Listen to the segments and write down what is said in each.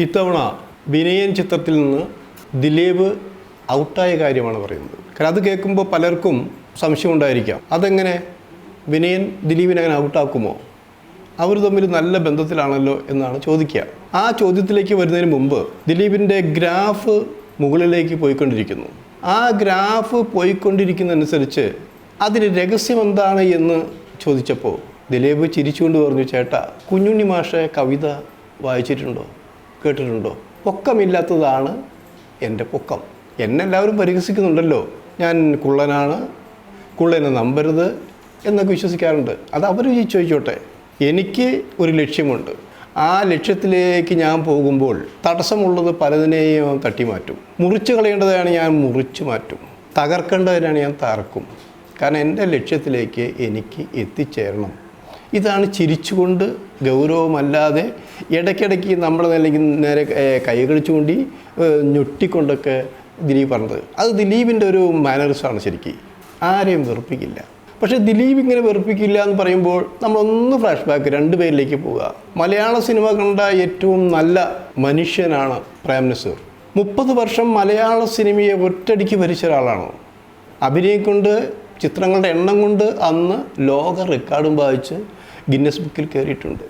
ഇത്തവണ വിനയൻ ചിത്രത്തിൽ നിന്ന് ദിലീപ് ഔട്ടായ കാര്യമാണ് പറയുന്നത്. കാരണം അത് കേൾക്കുമ്പോൾ പലർക്കും സംശയം ഉണ്ടായിരിക്കാം. അതെങ്ങനെ? വിനയൻ ദിലീപിനെ അങ്ങനെ ഔട്ടാക്കുമോ? അവർ തമ്മിൽ നല്ല ബന്ധത്തിലാണല്ലോ എന്നാണ് ചോദിക്കുക. ആ ചോദ്യത്തിലേക്ക് വരുന്നതിന് മുമ്പ് ദിലീപിന്റെ ഗ്രാഫ് മുകളിലേക്ക് പോയിക്കൊണ്ടിരിക്കുന്നു. ആ ഗ്രാഫ് പോയിക്കൊണ്ടിരിക്കുന്നതനുസരിച്ച് അതിന് രഹസ്യം എന്താണ് എന്ന് ചോദിച്ചപ്പോൾ ദിലീപ് ചിരിച്ചുകൊണ്ട് പറഞ്ഞു ചേട്ടാ കുഞ്ഞുണ്ണി മാഷെ കവിത വായിച്ചിട്ടുണ്ടോ? കേട്ടിട്ടുണ്ടോ? പൊക്കമില്ലാത്തതാണ് എന്റെ പൊക്കം. എന്നെ എല്ലാവരും പരിഹസിക്കുന്നുണ്ടല്ലോ. ഞാൻ കുള്ളനാണ് കുള്ളനെ നമ്പരുത് എന്നൊക്കെ വിശ്വസിക്കാറുണ്ട്. അത് അവർ ചോദിച്ചോട്ടെ. എനിക്ക് ഒരു ലക്ഷ്യമുണ്ട്. ആ ലക്ഷ്യത്തിലേക്ക് ഞാൻ പോകുമ്പോൾ തടസ്സമുള്ളത് പലതിനെയും തട്ടി മാറ്റും മുറിച്ച് കളയേണ്ടതാണ് ഞാൻ മുറിച്ച് മാറ്റും. തകർക്കേണ്ടതിനാണ് ഞാൻ തകർക്കും. കാരണം എന്റെ ലക്ഷ്യത്തിലേക്ക് എനിക്ക് എത്തിച്ചേരണം. ഇതാണ് ചിരിച്ചുകൊണ്ട് ഗൗരവമല്ലാതെ ഇടയ്ക്കിടയ്ക്ക് നമ്മൾ അല്ലെങ്കിൽ നേരെ കൈകളിച്ചുകൊണ്ട് ഞൊട്ടിക്കൊണ്ടൊക്കെ ദിലീപ് പറഞ്ഞത്. അത് ദിലീപിന്റെ ഒരു മാനറിസമാണ് ശരിക്കും. ആരെയും വെറുപ്പിക്കില്ല. പക്ഷേ ദിലീപ് ഇങ്ങനെ വെറുപ്പിക്കില്ല എന്ന് പറയുമ്പോൾ നമ്മളൊന്ന് ഫ്ലാഷ് ബാക്ക് രണ്ട് പേരിലേക്ക് പോവുക. മലയാള സിനിമ കണ്ട ഏറ്റവും നല്ല മനുഷ്യനാണ് പ്രേം നസീർ. മുപ്പത് വർഷം മലയാള സിനിമയെ ഒറ്റടിക്ക് ഭരിച്ച ഒരാളാണ്. അഭിനയം കൊണ്ട് ചിത്രങ്ങളുടെ എണ്ണം കൊണ്ട് അന്ന് ലോക റെക്കോർഡും വായിച്ച് ഗിന്നസ് ബുക്കിൽ കയറിയിട്ടുണ്ട്.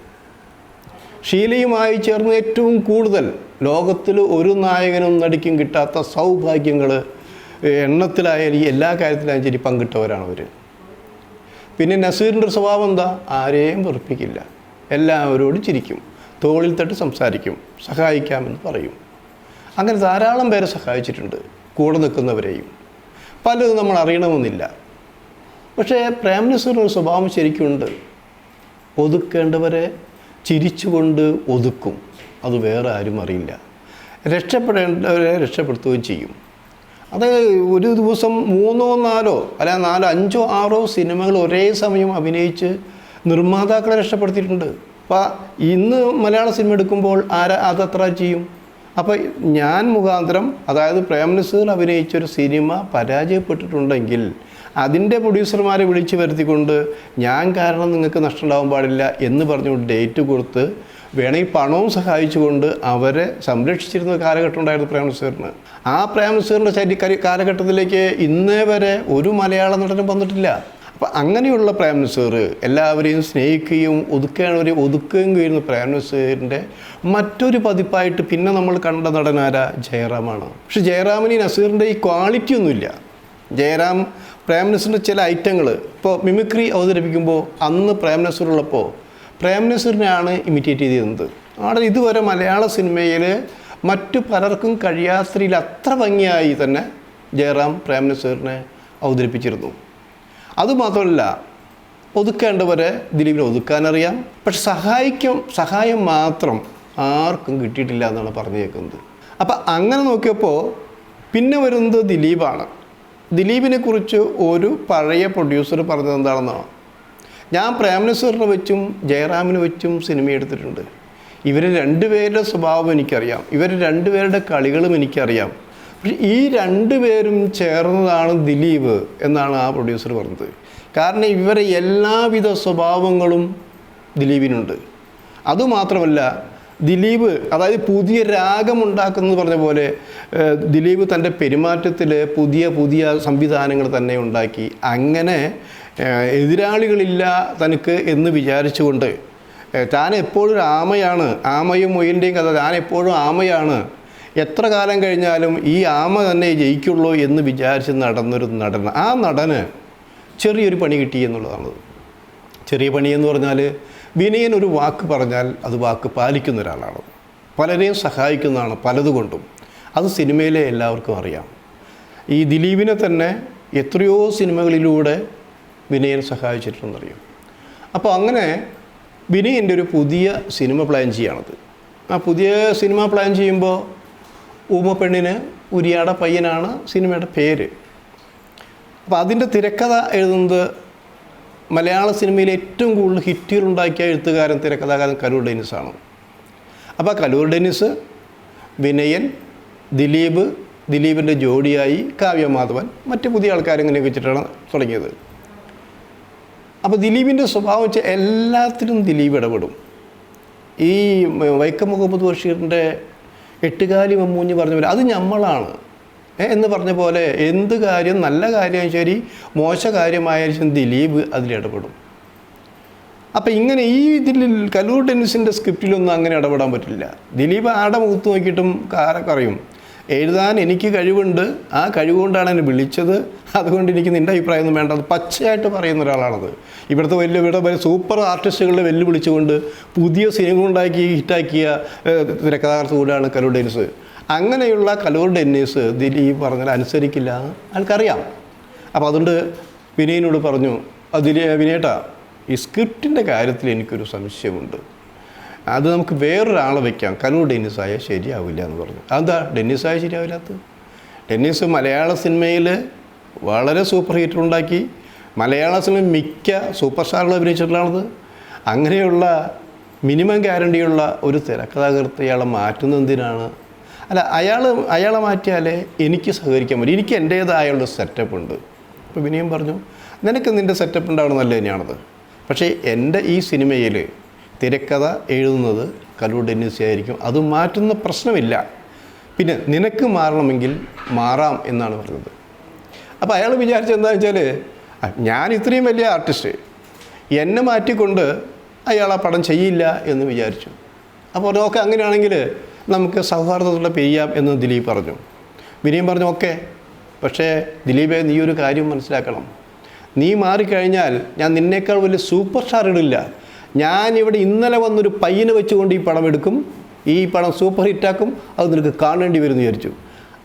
ഷീലയുമായി ചേർന്ന് ഏറ്റവും കൂടുതൽ ലോകത്തിൽ ഒരു നായകനും നടിക്കും കിട്ടാത്ത സൗഭാഗ്യങ്ങൾ എണ്ണത്തിലായാലും എല്ലാ കാര്യത്തിലായാലും ശരി പങ്കിട്ടവരാണ് അവർ പിന്നെ നസീറിന്റെ ഒരു സ്വഭാവം എന്താ? ആരെയും വെറുപ്പിക്കില്ല. എല്ലാവരോടും ചിരിക്കും. തോളിൽ തട്ട് സംസാരിക്കും. സഹായിക്കാമെന്ന് പറയും. അങ്ങനെ ധാരാളം പേരെ സഹായിച്ചിട്ടുണ്ട്. കൂടെ നിൽക്കുന്നവരെയും. പലതും നമ്മൾ അറിയണമെന്നില്ല. പക്ഷേ പ്രേം നസീറിന് ഒരു സ്വഭാവം ശരിക്കുണ്ട്. ഒതുക്കേണ്ടവരെ ചിരിച്ചുകൊണ്ട് ഒതുക്കും. അത് വേറെ ആരും അറിയില്ല. രക്ഷപ്പെടേണ്ടവരെ രക്ഷപ്പെടുത്തുകയും ചെയ്യും. അത് ഒരു ദിവസം മൂന്നോ നാലോ അല്ല നാലോ അഞ്ചോ ആറോ സിനിമകൾ ഒരേ സമയം അഭിനയിച്ച് നിർമ്മാതാക്കളെ രക്ഷപ്പെടുത്തിയിട്ടുണ്ട്. അപ്പോൾ ഇന്ന് മലയാള സിനിമ എടുക്കുമ്പോൾ ആരാ അതത്ര ചെയ്യും? അപ്പോൾ ഞാൻ മുഖാന്തരം അതായത് പ്രേം നസീർ അഭിനയിച്ചൊരു സിനിമ പരാജയപ്പെട്ടിട്ടുണ്ടെങ്കിൽ അതിന്റെ പ്രൊഡ്യൂസർമാരെ വിളിച്ച് വരുത്തിക്കൊണ്ട് ഞാൻ കാരണം നിങ്ങൾക്ക് നഷ്ടം ഉണ്ടാവാൻ പാടില്ല എന്ന് പറഞ്ഞുകൊണ്ട് ഡേറ്റ് കൊടുത്ത് വേണമെങ്കിൽ പണവും സഹായിച്ചുകൊണ്ട് അവരെ സംരക്ഷിച്ചിരുന്ന കാലഘട്ടം ഉണ്ടായിരുന്നു പ്രേം നസീറിന്. ആ പ്രേം നസീറിന്റെ ശരി കാലഘട്ടത്തിലേക്ക് ഇന്നേ വരെ ഒരു മലയാള നടനും വന്നിട്ടില്ല. അപ്പം അങ്ങനെയുള്ള പ്രേം നസീർ എല്ലാവരെയും സ്നേഹിക്കുകയും ഒതുക്കുകയാണവരെ ഒതുക്കുകയും ചെയ്യുന്ന പ്രേം നസീറിന്റെ മറ്റൊരു പതിപ്പായിട്ട് പിന്നെ നമ്മൾ കണ്ട നടനാര ജയറാമാണ്. പക്ഷെ ജയറാമിന് നസീറിന്റെ ഈ ക്വാളിറ്റി ഒന്നുമില്ല. ജയറാം പ്രേം നസീറിന്റെ ചില ഐറ്റങ്ങൾ. ഇപ്പോൾ മിമിക്രി അവതരിപ്പിക്കുമ്പോൾ അന്ന് പ്രേം പ്രേംനസറിനെയാണ് ഇമിറ്റേറ്റ് ചെയ്തിരുന്നത്. അവിടെ ഇതുവരെ മലയാള സിനിമയിൽ മറ്റു പലർക്കും കഴിയാത്ത രീതിയിൽ അത്ര ഭംഗിയായി തന്നെ ജയറാം പ്രേം നസീറിനെ അവതരിപ്പിച്ചിരുന്നു. അതുമാത്രമല്ല ഒതുക്കേണ്ടവരെ ദിലീപിനെ ഒതുക്കാനറിയാം. പക്ഷെ സഹായിക്കും സഹായം മാത്രം ആർക്കും കിട്ടിയിട്ടില്ല എന്നാണ് പറഞ്ഞു കേൾക്കുന്നത് അപ്പം അങ്ങനെ നോക്കിയപ്പോൾ പിന്നെ വരുന്നത് ദിലീപാണ്. ദിലീപിനെ കുറിച്ച് ഒരു പഴയ പ്രൊഡ്യൂസർ പറഞ്ഞത് എന്താണെന്നോ ഞാൻ പ്രേംനസീറിനെ വെച്ചും ജയറാമിനെ വെച്ചും സിനിമ എടുത്തിട്ടുണ്ട്. ഇവർ രണ്ടുപേരുടെ സ്വഭാവം എനിക്കറിയാം. ഇവർ രണ്ടുപേരുടെ കളികളും എനിക്കറിയാം. പക്ഷെ ഈ രണ്ടുപേരും ചേർന്നതാണ് ദിലീപ് എന്നാണ് ആ പ്രൊഡ്യൂസർ പറഞ്ഞത്. കാരണം ഇവരെ എല്ലാവിധ സ്വഭാവങ്ങളും ദിലീപിനുണ്ട്. അതുമാത്രമല്ല ദിലീപ് അതായത് പുതിയ രാഗമുണ്ടാക്കുന്നത് പറഞ്ഞ പോലെ ദിലീപ് തന്റെ പെരുമാറ്റത്തിൽ പുതിയ പുതിയ സംവിധാനങ്ങൾ തന്നെ ഉണ്ടാക്കി. അങ്ങനെ എതിരാളികളില്ല തനിക്ക് എന്ന് വിചാരിച്ചുകൊണ്ട് താൻ എപ്പോഴും ആമയാണ്. ആമയും മുയലിന്റെയും കഥ താൻ എപ്പോഴും ആമയാണ്. എത്ര കാലം കഴിഞ്ഞാലും ഈ ആമ തന്നെ ജയിക്കുള്ളൂ എന്ന് വിചാരിച്ച് നടന്നൊരു നടൻ ആ നടന് ചെറിയൊരു പണി കിട്ടി എന്നുള്ളതാണ്. ചെറിയ പണിയെന്ന് പറഞ്ഞാൽ വിനയൻ ഒരു വാക്ക് പറഞ്ഞാൽ അത് വാക്ക് പാലിക്കുന്ന ഒരാളാണ്. പലരെയും സഹായിക്കുന്നതാണ് പലതുകൊണ്ടും. അത് സിനിമയിലെ എല്ലാവർക്കും അറിയാം. ഈ ദിലീപിനെ തന്നെ എത്രയോ സിനിമകളിലൂടെ വിനയൻ സഹായിച്ചിട്ടുണ്ടെന്നറിയാം. അപ്പോൾ അങ്ങനെ വിനയന്റെ ഒരു പുതിയ സിനിമ പ്ലാൻ ചെയ്യുകയാണത് ആ പുതിയ സിനിമ പ്ലാൻ ചെയ്യുമ്പോൾ ഊമപ്പെണ്ണിന് ഉരിയാട പയ്യനാണ് സിനിമയുടെ പേര്. അപ്പോൾ അതിന്റെ തിരക്കഥ എഴുതുന്നത് മലയാള സിനിമയിൽ ഏറ്റവും കൂടുതൽ ഹിറ്റുകൾ ഉണ്ടാക്കിയ എഴുത്തുകാരൻ തിരക്കഥാകാരൻ കലൂർ ഡെന്നിസാണ്. അപ്പോൾ കലൂർ ഡെന്നിസ് വിനയൻ ദിലീപ് ദിലീപിന്റെ ജോഡിയായി കാവ്യ കാവ്യമാധവൻ മറ്റ് പുതിയ ആൾക്കാരിങ്ങനെ വെച്ചിട്ടാണ് തുടങ്ങിയത്. അപ്പോൾ ദിലീപിന്റെ സ്വഭാവം വെച്ചാൽ എല്ലാത്തിനും ദിലീപ് ഇടപെടും. ഈ വൈക്കം മുഹമ്മദ് ബഷീറിന്റെ എട്ടുകാലി മമ്മൂഞ്ഞ് പറഞ്ഞ പോലെ അത് നമ്മളാണ് എന്ന് പറഞ്ഞ പോലെ എന്ത് കാര്യം നല്ല കാര്യം ശരി മോശ കാര്യമായാലും ദിലീപ് അതിലിടപെടും അപ്പം ഇങ്ങനെ ഈ ഇതിൽ കലൂർ ടെന്നീസിന്റെ സ്ക്രിപ്റ്റിലൊന്നും അങ്ങനെ ഇടപെടാൻ പറ്റില്ല. ദിലീപ് ആടെ മുഖത്ത് നോക്കിയിട്ടും കാരക്കറിയും എഴുതാൻ എനിക്ക് കഴിവുണ്ട്. ആ കഴിവുകൊണ്ടാണ് എന്നെ വിളിച്ചത്. അതുകൊണ്ട് എനിക്ക് നിന്റെ അഭിപ്രായം ഒന്നും വേണ്ട. അത് പച്ചയായിട്ട് പറയുന്ന ഒരാളാണത്. ഇവിടുത്തെ വലിയ ഇവിടെ വലിയ സൂപ്പർ ആർട്ടിസ്റ്റുകളെ വെല്ലുവിളിച്ചുകൊണ്ട് പുതിയ സിനിമ ഉണ്ടാക്കി ഹിറ്റാക്കിയ തിരക്കഥാകൃത്ത് കൂടെയാണ് കലൂർ ഡെന്നീസ് അങ്ങനെയുള്ള കലൂർ ഡെന്നീസ് ദിലീപ് പറഞ്ഞാൽ അനുസരിക്കില്ല ആൾക്കറിയാം. അപ്പോൾ അതുകൊണ്ട് വിനയനോട് പറഞ്ഞു അതിൽ വിനയേട്ട ഈ സ്ക്രിപ്റ്റിന്റെ കാര്യത്തിൽ എനിക്കൊരു സംശയമുണ്ട്. അത് നമുക്ക് വേറൊരാളെ വെക്കാം. കലൂർ ഡെന്നിസായ ശരിയാവില്ല എന്ന് പറഞ്ഞു. അതെന്താ? ഡെന്നിസായ ശരിയാവില്ലാത്തത്? ഡെന്നിസ് മലയാള സിനിമയിൽ വളരെ സൂപ്പർ ഹിറ്റ് ഉണ്ടാക്കി. മലയാള സിനിമ മിക്ക സൂപ്പർ സ്റ്റാറുകൾ അഭിനയിച്ചിട്ടുള്ളത് അങ്ങനെയുള്ള മിനിമം ഗ്യാരണ്ടിയുള്ള ഒരു തിരക്കഥാകൃത്ത് ഇയാളെ മാറ്റുന്നത് എന്തിനാണ്? അല്ല അയാൾ അയാളെ മാറ്റിയാലേ എനിക്ക് സഹകരിക്കാൻ പറ്റും. എനിക്ക് എന്റേതായുള്ള സെറ്റപ്പ് ഉണ്ട്. അപ്പോൾ വിനയം പറഞ്ഞു നിനക്ക് നിന്റെ സെറ്റപ്പ് ഉണ്ടാവണം നല്ല തന്നെയാണത്. പക്ഷേ എന്റെ ഈ സിനിമയിൽ തിരക്കഥ എഴുതുന്നത് കലൂർ ഡെന്നിസി ആയിരിക്കും. അത് മാറ്റുന്ന പ്രശ്നമില്ല. പിന്നെ നിനക്ക് മാറണമെങ്കിൽ മാറാം എന്നാണ് പറഞ്ഞത്. അപ്പോൾ അയാൾ വിചാരിച്ചത് എന്താ വെച്ചാൽ ഞാൻ ഇത്രയും വലിയ ആർട്ടിസ്റ്റ് എന്നെ മാറ്റിക്കൊണ്ട് അയാൾ ആ പടം ചെയ്യില്ല എന്ന് വിചാരിച്ചു. അപ്പോൾ ഓക്കെ അങ്ങനെയാണെങ്കിൽ നമുക്ക് സൗഹാർദ്ദത്തോടെ പിരിയാം എന്ന് ദിലീപ് പറഞ്ഞു. വിനയം പറഞ്ഞു ഓക്കെ പക്ഷേ ദിലീപെ നീ ഒരു കാര്യം മനസ്സിലാക്കണം. നീ മാറിക്കഴിഞ്ഞാൽ ഞാൻ നിന്നേക്കാൾ വലിയ സൂപ്പർ സ്റ്റാർ ഇടില്ല. ഞാൻ ഇവിടെ ഇന്നലെ വന്നൊരു പയ്യനെ വെച്ചുകൊണ്ട് ഈ പടം എടുക്കും. ഈ പടം സൂപ്പർ ഹിറ്റാക്കും അത് നിനക്ക് കാണേണ്ടി വരും വിചാരിച്ചു.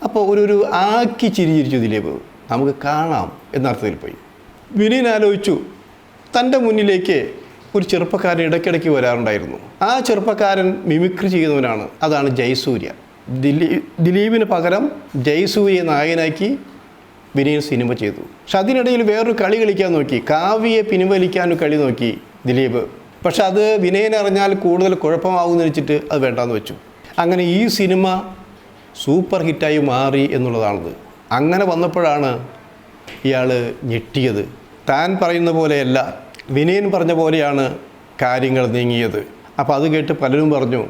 അപ്പോൾ ഒരു ഒരു ആക്കി ചിരി ചിരിച്ചു ദിലീപ്. നമുക്ക് കാണാം എന്നർത്ഥത്തിൽ പോയി. വിനീൻ ആലോചിച്ചു തന്റെ മുന്നിലേക്ക് ഒരു ചെറുപ്പക്കാരൻ ഇടയ്ക്കിടയ്ക്ക് വരാറുണ്ടായിരുന്നു. ആ ചെറുപ്പക്കാരൻ മിമിക്രി ചെയ്യുന്നവനാണ്. അതാണ് ജയസൂര്യ. ദിലീ ദിലീപിന് പകരം ജയസൂര്യ നായകനാക്കി വിനയൻ സിനിമ ചെയ്തു. പക്ഷെ അതിനിടയിൽ വേറൊരു കളി കളിക്കാൻ നോക്കി. കാവ്യയെ പിൻവലിക്കാൻ കളി നോക്കി ദിലീപ്. പക്ഷെ അത് വിനയൻ അറിഞ്ഞാൽ കൂടുതൽ കുഴപ്പമാകുമെന്ന് വെച്ചിട്ട് അത് വേണ്ടാന്ന് വെച്ചു. അങ്ങനെ ഈ സിനിമ സൂപ്പർ ഹിറ്റായി മാറി എന്നുള്ളതാണത്. അങ്ങനെ വന്നപ്പോഴാണ് ഇയാൾ ഞെട്ടിയത്. താൻ പറയുന്ന പോലെയല്ല. വിനയൻ പറഞ്ഞ പോലെയാണ് കാര്യങ്ങൾ നീങ്ങിയത്. അപ്പോൾ അത് കേട്ട് പലരും പറഞ്ഞു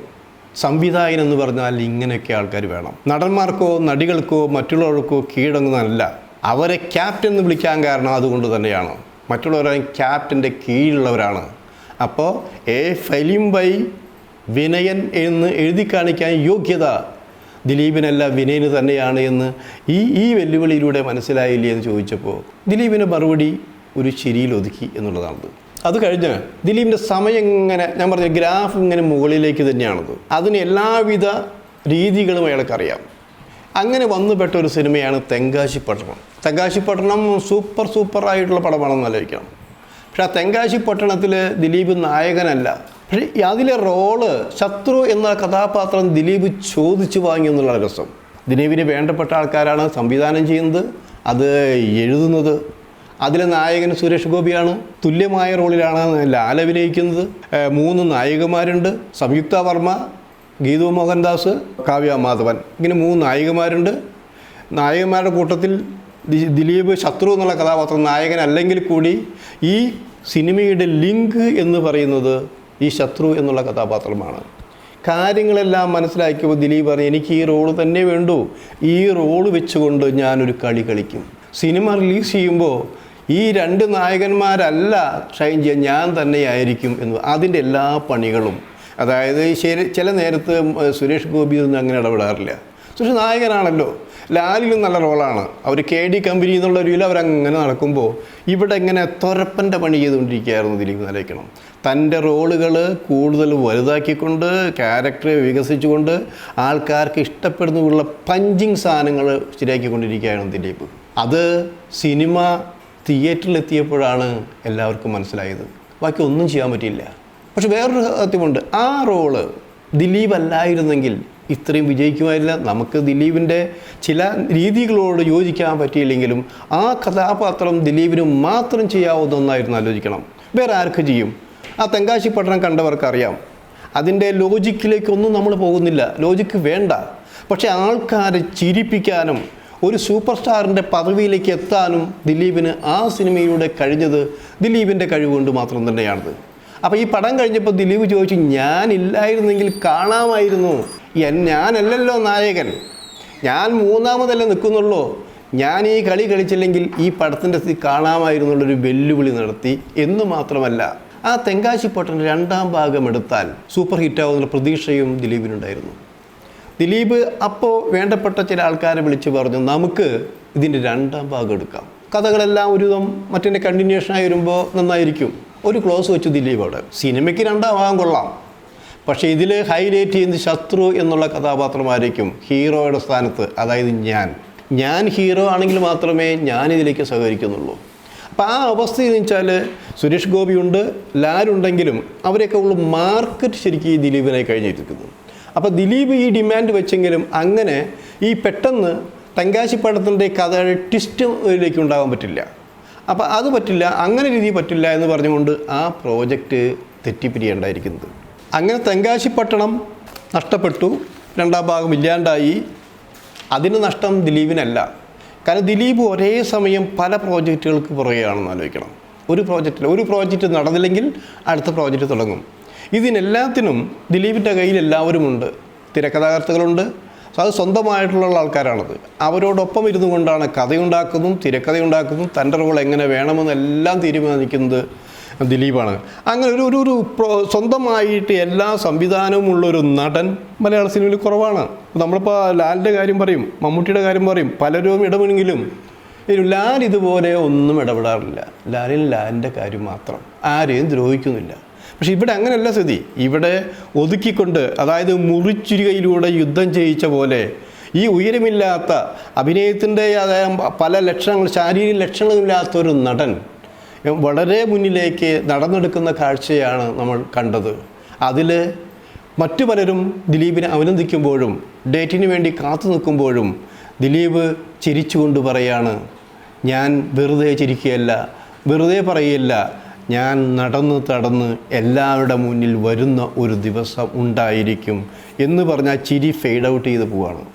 സംവിധായകൻ എന്ന് പറഞ്ഞാൽ ഇങ്ങനെയൊക്കെ ആൾക്കാർ വേണം. നടന്മാർക്കോ നടികൾക്കോ മറ്റുള്ളവർക്കോ കീഴടങ്ങുന്നതല്ല. അവരെ ക്യാപ്റ്റൻ എന്ന് വിളിക്കാൻ കാരണം അതുകൊണ്ട് തന്നെയാണ്. മറ്റുള്ളവരെ ക്യാപ്റ്റന്റെ കീഴിലുള്ളവരാണ്. അപ്പോൾ എ ഫലിം ബൈ വിനയൻ എന്ന് എഴുതി കാണിക്കാൻ യോഗ്യത ദിലീപിനല്ല വിനയന് തന്നെയാണ് എന്ന് ഈ ഈ വെല്ലുവിളിയിലൂടെ മനസ്സിലായില്ലേ എന്ന് ചോദിച്ചപ്പോൾ ദിലീപിന് മറുപടി ഒരു ചിരിയിൽ ഒതുക്കി എന്നുള്ളതാണത്. അത് കഴിഞ്ഞ് ദിലീപിന്റെ സമയം ഇങ്ങനെ ഞാൻ പറഞ്ഞ ഗ്രാഫ് ഇങ്ങനെ മുകളിലേക്ക് തന്നെയാണത്. അതിന് എല്ലാവിധ രീതികളും അയാൾക്കറിയാം. അങ്ങനെ വന്നുപെട്ട ഒരു സിനിമയാണ് തെങ്കാശിപ്പട്ടണം തെങ്കാശിപ്പട്ടണം സൂപ്പർ സൂപ്പർ ആയിട്ടുള്ള പടമാണെന്ന് ആലോചിക്കണം. പക്ഷേ ആ തെങ്കാശി പട്ടണത്തിൽ ദിലീപ് നായകനല്ല. പക്ഷേ അതിലെ റോൾ ശത്രു എന്ന കഥാപാത്രം ദിലീപ് ചോദിച്ചു വാങ്ങി എന്നുള്ള രസം. ദിലീപിന് വേണ്ടപ്പെട്ട ആൾക്കാരാണ് സംവിധാനം ചെയ്യുന്നത് അത് എഴുതുന്നത് അതിലെ നായകൻ സുരേഷ് ഗോപിയാണ് തുല്യമായ റോളിലാണ് ലാൽ അഭിനയിക്കുന്നത് മൂന്ന് നായികമാരുണ്ട്. സംയുക്ത വർമ്മ ഗീതു മോഹൻദാസ് കാവ്യ മാധവൻ. ഇങ്ങനെ മൂന്ന് നായികമാരുണ്ട്. നായകന്മാരുടെ കൂട്ടത്തിൽ ദിലീപ് ശത്രു എന്നുള്ള കഥാപാത്രം നായകൻ അല്ലെങ്കിൽ കൂടി ഈ സിനിമയുടെ ലിങ്ക് എന്ന് പറയുന്നത് ഈ ശത്രു എന്നുള്ള കഥാപാത്രമാണ്. കാര്യങ്ങളെല്ലാം മനസ്സിലാക്കിയപ്പോൾ ദിലീപ് പറഞ്ഞു എനിക്ക് ഈ റോൾ തന്നെ വേണ്ടു. ഈ റോൾ വെച്ചുകൊണ്ട് ഞാനൊരു കളി കളിക്കും. സിനിമ റിലീസ് ചെയ്യുമ്പോൾ ഈ രണ്ട് നായകന്മാരല്ല ഷൈൻ ചെയ്യാൻ ഞാൻ തന്നെയായിരിക്കും എന്ന് അതിന്റെ എല്ലാ പണികളും. അതായത് ശരി ചില നേരത്ത് സുരേഷ് ഗോപി ഒന്നും അങ്ങനെ ഇടപെടാറില്ല. സുരേഷ് നായകനാണല്ലോ. ലാലിലും നല്ല റോളാണ്. അവർ കെ ഡി കമ്പനി എന്നുള്ള രീതിയിൽ അവരങ്ങനെ നടക്കുമ്പോൾ ഇവിടെ ഇങ്ങനെ തൊരപ്പന്റെ പണി ചെയ്തുകൊണ്ടിരിക്കുകയായിരുന്നു ദിലീപ് നിലയ്ക്കണം തന്റെ റോളുകൾ കൂടുതൽ വലുതാക്കിക്കൊണ്ട് ക്യാരക്ടറെ വികസിച്ചുകൊണ്ട് ആൾക്കാർക്ക് ഇഷ്ടപ്പെടുന്നുള്ള പഞ്ചിങ് സാധനങ്ങൾ ശരിയാക്കിക്കൊണ്ടിരിക്കുകയായിരുന്നു ദിലീപ്. അത് സിനിമ തിയേറ്ററിലെത്തിയപ്പോഴാണ് എല്ലാവർക്കും മനസ്സിലായത്. ബാക്കി ഒന്നും ചെയ്യാൻ പറ്റിയില്ല. പക്ഷെ വേറൊരു സത്യമുണ്ട്. ആ റോൾ ദിലീപ് അല്ലായിരുന്നെങ്കിൽ ഇത്രയും വിജയിക്കുമായില്ല നമുക്ക് ദിലീപിന്റെ ചില രീതികളോട് യോജിക്കാൻ പറ്റിയില്ലെങ്കിലും ആ കഥാപാത്രം ദിലീപിന് മാത്രം ചെയ്യാവുന്ന ഒന്നായിരുന്നു ആലോചിക്കണം. വേറെ ആർക്ക് ചെയ്യും? ആ തെങ്കാശി പട്ടണം കണ്ടവർക്കറിയാം. അതിന്റെ ലോജിക്കിലേക്കൊന്നും നമ്മൾ പോകുന്നില്ല. ലോജിക്ക് വേണ്ട. പക്ഷെ ആൾക്കാരെ ചിരിപ്പിക്കാനും ഒരു സൂപ്പർ സ്റ്റാറിന്റെ പദവിയിലേക്ക് എത്താനും ദിലീപിന് ആ സിനിമയിലൂടെ കഴിഞ്ഞത് ദിലീപിന്റെ കഴിവുകൊണ്ട് മാത്രം തന്നെയാണത്. അപ്പോൾ ഈ പടം കഴിഞ്ഞപ്പോൾ ദിലീപ് ചോദിച്ചു ഞാനില്ലായിരുന്നെങ്കിൽ കാണാമായിരുന്നു. ഞാനല്ലല്ലോ നായകൻ. ഞാൻ മൂന്നാമതല്ലേ നിൽക്കുന്നുള്ളൂ. ഞാൻ ഈ കളി കളിച്ചില്ലെങ്കിൽ ഈ പടത്തിന്റെ സ്ഥിതി കാണാമായിരുന്നുള്ളൊരു വെല്ലുവിളി നടത്തി എന്ന് മാത്രമല്ല ആ തെങ്കാശിപ്പൊട്ടൻ രണ്ടാം ഭാഗം എടുത്താൽ സൂപ്പർ ഹിറ്റാവുന്ന പ്രതീക്ഷയും ദിലീപിനുണ്ടായിരുന്നു. ദിലീപ് അപ്പോൾ വേണ്ടപ്പെട്ട ചില ആൾക്കാരെ വിളിച്ച് പറഞ്ഞു നമുക്ക് ഇതിന്റെ രണ്ടാം ഭാഗം എടുക്കാം. കഥകളെല്ലാം ഒരുവിധം മറ്റേ കണ്ടിന്യൂഷനായി വരുമ്പോൾ നന്നായിരിക്കും. ഒരു ക്ലോസ് വെച്ചു ദിലീപ് അവിടെ. സിനിമയ്ക്ക് രണ്ടാം ഭാഗം കൊള്ളാം. പക്ഷേ ഇതിൽ ഹൈലൈറ്റ് ചെയ്യുന്ന ശത്രു എന്നുള്ള കഥാപാത്രമായിരിക്കും ഹീറോയുടെ സ്ഥാനത്ത്. അതായത് ഞാൻ. ഞാൻ ഹീറോ ആണെങ്കിൽ മാത്രമേ ഞാൻ ഇതിലേക്ക് സഹകരിക്കുന്നുള്ളൂ. അപ്പോൾ ആ അവസ്ഥ എന്ന് വെച്ചാൽ സുരേഷ് ഗോപിയുണ്ട് ലാലുണ്ടെങ്കിലും അവരെയൊക്കെ ഉള്ള മാർക്കറ്റ് ശരിക്കും ഈ ദിലീപിനായി കഴിഞ്ഞിരിക്കുന്നു അപ്പോൾ ദിലീപ് ഈ ഡിമാൻഡ് വെച്ചെങ്കിലും അങ്ങനെ ഈ പെട്ടെന്ന് തങ്കാശി തെങ്കാശിപ്പടത്തിന്റെ കഥയുടെ ട്വിസ്റ്റിലേക്ക് ഉണ്ടാകാൻ പറ്റില്ല. അപ്പോൾ അത് പറ്റില്ല അങ്ങനെ രീതി പറ്റില്ല എന്ന് പറഞ്ഞുകൊണ്ട് ആ പ്രോജക്റ്റ് തെറ്റിപ്പിരിയേണ്ടായിരിക്കുന്നത്. അങ്ങനെ തെങ്കാശിപ്പട്ടണം നഷ്ടപ്പെട്ടു രണ്ടാം ഭാഗം ഇല്ലാണ്ടായി. അതിന് നഷ്ടം ദിലീപിനല്ല. കാരണം ദിലീപ് ഒരേ സമയം പല പ്രോജക്റ്റുകൾക്ക് പുറകെയാണെന്ന് ആലോചിക്കണം. ഒരു പ്രോജക്റ്റിൽ ഒരു പ്രോജക്റ്റ് നടന്നില്ലെങ്കിൽ അടുത്ത പ്രോജക്റ്റ് തുടങ്ങും. ഇതിനെല്ലാത്തിനും ദിലീപിന്റെ കയ്യിൽ എല്ലാവരുമുണ്ട് തിരക്കഥാകൃത്തുകളുണ്ട് അത് സ്വന്തമായിട്ടുള്ള ആൾക്കാരാണത്. അവരോടൊപ്പം ഇരുന്നു കൊണ്ടാണ് കഥയുണ്ടാക്കുന്നതും തിരക്കഥയുണ്ടാക്കുന്നതും തന്റെ റോൾ എങ്ങനെ വേണമെന്നെല്ലാം തീരുമാനിക്കുന്നത് ദിലീപാണ്. അങ്ങനെ ഒരു ഒരു ഒരു സ്വന്തമായിട്ട് എല്ലാ സംവിധാനവും ഉള്ളൊരു നടൻ മലയാള സിനിമയിൽ കുറവാണ്. നമ്മളിപ്പോൾ ലാലിന്റെ കാര്യം പറയും മമ്മൂട്ടിയുടെ കാര്യം പറയും പലരും ഇടപെടുമെങ്കിലും ഈ ലാൽ ഇതുപോലെ ഒന്നും ഇടപെടാറില്ല. ലാലിൽ ലാലിന്റെ കാര്യം മാത്രം. ആരെയും ദ്രോഹിക്കുന്നില്ല. പക്ഷെ ഇവിടെ അങ്ങനെയല്ല സ്ഥിതി. ഇവിടെ ഒതുക്കിക്കൊണ്ട് അതായത് മുറിച്ചുരികയിലൂടെ യുദ്ധം ചെയ്യിച്ച പോലെ ഈ ഉയരമില്ലാത്ത അഭിനയത്തിന്റെ പല ലക്ഷണങ്ങൾ ശാരീരിക ലക്ഷണങ്ങളില്ലാത്ത ഒരു നടൻ വളരെ മുന്നിലേക്ക് നടന്നെടുക്കുന്ന കാഴ്ചയാണ് നമ്മൾ കണ്ടത്. അതിൽ മറ്റു പലരും ദിലീപിനെ അഭിനന്ദിക്കുമ്പോഴും ഡേറ്റിന് വേണ്ടി കാത്തു നിൽക്കുമ്പോഴും ദിലീപ് ചിരിച്ചുകൊണ്ട് പറയാണ് ഞാൻ വെറുതെ ചിരിക്കുകയല്ല വെറുതെ പറയില്ല ഞാൻ നടന്ന് തടന്ന് എല്ലാവരുടെ മുന്നിൽ വരുന്ന ഒരു ദിവസം ഉണ്ടായിരിക്കും എന്ന് പറഞ്ഞാൽ ചിരി ഫെയ്ഡ് ഔട്ട് ചെയ്ത് പോവാണ്.